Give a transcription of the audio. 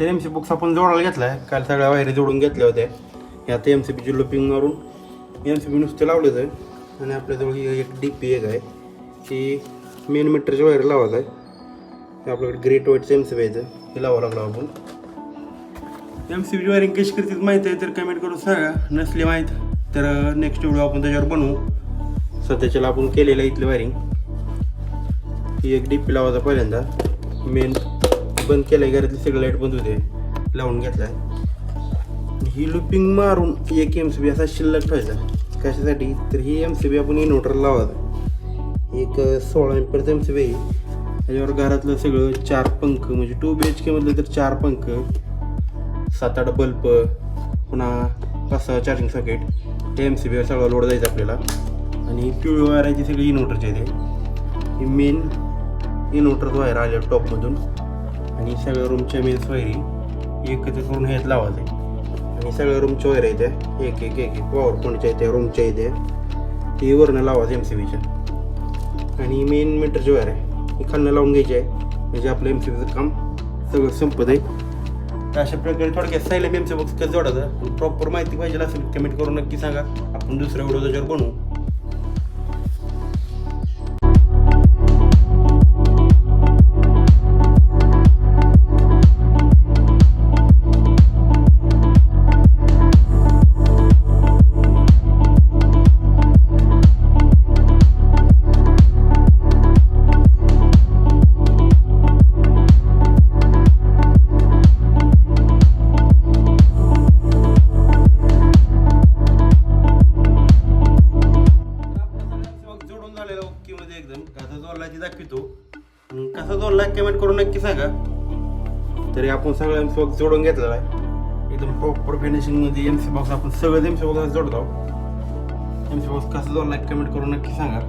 ते M C box आपण जोडायला घेतला आहे काल सगळ्या वायरी जोडून घेतल्या होत्या. हे आता एम सी बीची लुपिंग मारून एम सी बी नुसते लावलेच आहे. आणि आपल्याजवळ ही एक डी पी एक आहे. ती मेन मीटरची वायर लावायचं आहे आपल्याकडे ग्रेट वाईटचं एम सी बी यायचं हे लावावं लागलं आपण. एम सी बीची वायरिंग कशी करतील माहीत आहे तर कमेंट करून सांगा. नसली माहीत तर नेक्स्ट व्हिडिओ आपण त्याच्यावर बनवू. सध्याच्याला आपण केलेलं इथलं वायरिंग ही एक डी पी लावायचा पहिल्यांदा. मेन बंद केलं घरातली सगळी लाइट बंद होते लावून घेतला ही लुपिंग मारून एक एम सी बी असा शिल्लक ठेवायचा. कशासाठी? तर ही एम सी बी आपण इन्व्हर्टर लावायचा एक सोळा एम्परचं एम सी बी आहे. त्याच्यावर घरातलं सगळं चार पंख म्हणजे टू बी एच के म्हटलं तर चार पंख सात आठ बल्ब पुन्हा पाच सहा चार्जिंग सॉकेट हे एम सी बीवर सगळं लोड जायचं आपल्याला. आणि पिवळी वायर आहे ती सगळी इन्व्हर्टरची आहे. ते ही मेन इन्व्हर्टर वायर आल्या टॉपमधून आणि सगळ्या रूमच्या मेन्स वायरी एकत्र करून ह्यात लावायचे. आणि सगळ्या रूमच्या वायर आहे त्या एक एक एक एक पॉवर पॉईंटच्या आहेत त्या रूमच्या आहेत ते ती वरनं लावायचं एम सी बीच्या आणि मेन मीटरची वायर आहे. ही खालनं लावून घ्यायची. आहे म्हणजे आपलं एम सी बीचं काम सगळं संपत आहे. तर अशा प्रकारे थोडक्यात सायलेम एम सी बॉक्स कसं जोडायचं. प्रॉपर माहिती पाहिजे असेल कमेंट करून नक्की सांगा. आपण दुसऱ्या व्हिडिओ त्याच्यावर बनवू. कसा जोडला ती दाखवतो कसा जोडला कमेंट करून नक्की सांगा. तरी आपण सगळं एम सी बॉक्स जोडून घेतलेला आहे एकदम प्रॉपर फिनिशिंगमध्ये एम सी बॉक्स आपण सगळं एम सी बॉक्स जोडतो. एम सी बॉक्स कसा जोडला कमेंट करून नक्की सांगा.